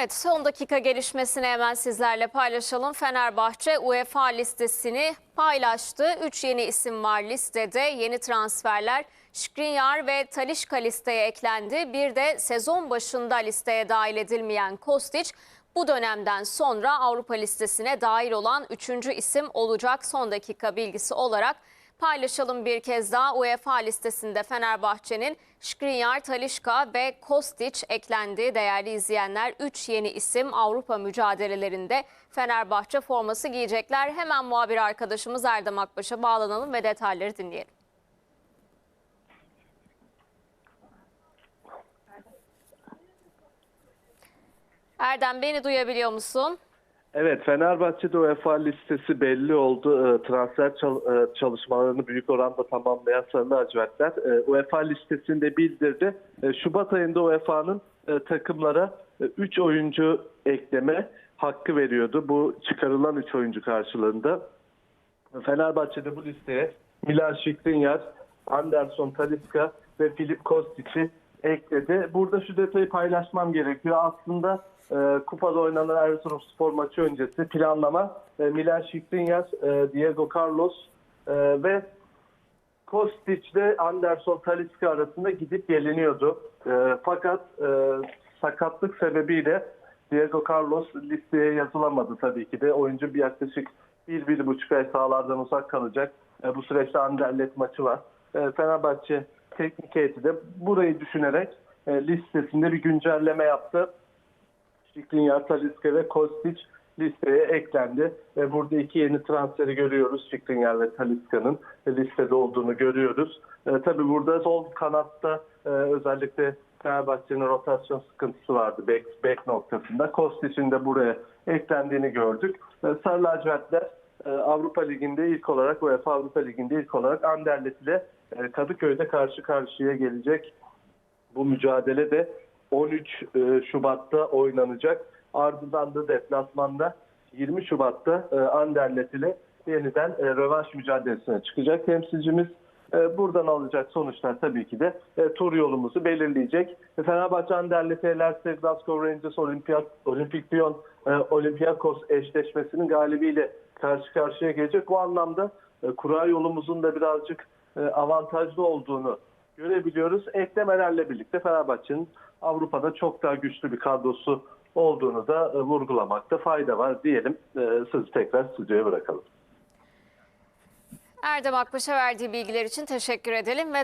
Evet son dakika gelişmesini hemen sizlerle paylaşalım. Fenerbahçe UEFA listesini paylaştı. 3 yeni isim var listede. Yeni transferler Skriniar ve Talişka listeye eklendi. Bir de sezon başında listeye dahil edilmeyen Kostic bu dönemden sonra Avrupa listesine dahil olan 3. isim olacak. Son dakika bilgisi olarak Paylaşalım bir kez daha UEFA listesinde Fenerbahçe'nin Skriniar, Talişka ve Kostic eklendi. Değerli izleyenler 3 yeni isim Avrupa mücadelelerinde Fenerbahçe forması giyecekler. Hemen muhabir arkadaşımız Erdem Akbaş'a bağlanalım ve detayları dinleyelim. Erdem beni duyabiliyor musun? Evet, Fenerbahçe'de UEFA listesi belli oldu. Ee, Transfer e, çalışmalarını büyük oranda tamamlayan Sarı Lacivertler e, UEFA listesinde bildirdi. E, Şubat ayında UEFA'nın takımlara 3 oyuncu ekleme hakkı veriyordu. Bu çıkarılan 3 oyuncu karşılığında. Fenerbahçe'de bu listeye Milan Skriniar, Anderson Talisca ve Filip Kostic'i ekledi. Burada şu detayı paylaşmam gerekiyor. Aslında e, kupada oynanan Erzurumspor maçı öncesi planlama e, Milan Skriniar, e, Diego Carlos e, ve Kostic ile Anderson Talisca arasında gidip geliniyordu. E, fakat e, sakatlık sebebiyle Diego Carlos listeye yazılamadı tabii ki de. Oyuncu bir yaklaşık bir, bir buçuk ay sahalardan uzak kalacak. E, bu süreçte Anderlet maçı var. E, Fenerbahçe teknik heyeti de burayı düşünerek e, listesinde bir güncelleme yaptı. Skriniar, Talisca ve Kostic listeye eklendi. Ve burada iki yeni transferi görüyoruz. Skriniar ve Talisca'nın listede olduğunu görüyoruz. E, tabii burada sol kanatta e, özellikle Fenerbahçe'nin rotasyon sıkıntısı vardı back, back noktasında. Kostic'in de buraya eklendiğini gördük. E, Sarı lacivertler e, Avrupa Ligi'nde ilk olarak UEFA Avrupa Ligi'nde ilk olarak Anderlet ile e, Kadıköy'de karşı karşıya gelecek. Bu mücadele de 13 e, Şubat'ta oynanacak. Ardından da deplasmanda 20 Şubat'ta e, Anderlet ile yeniden e, rövanş mücadelesine çıkacak temsilcimiz. Buradan alacak sonuçlar tabii ki de tur yolumuzu belirleyecek. Fenerbahçe Anderlet'i elerse Glasgow Rangers Olimpiyat, Olimpik Lyon Olympiakos eşleşmesinin galibiyle karşı karşıya gelecek. Bu anlamda kura yolumuzun da birazcık avantajlı olduğunu görebiliyoruz. Eklemelerle birlikte Fenerbahçe'nin Avrupa'da çok daha güçlü bir kadrosu olduğunu da e, vurgulamakta fayda var diyelim. E, Sözü tekrar stüdyoya bırakalım. Erdem Akbaş'a verdiği bilgiler için teşekkür edelim ve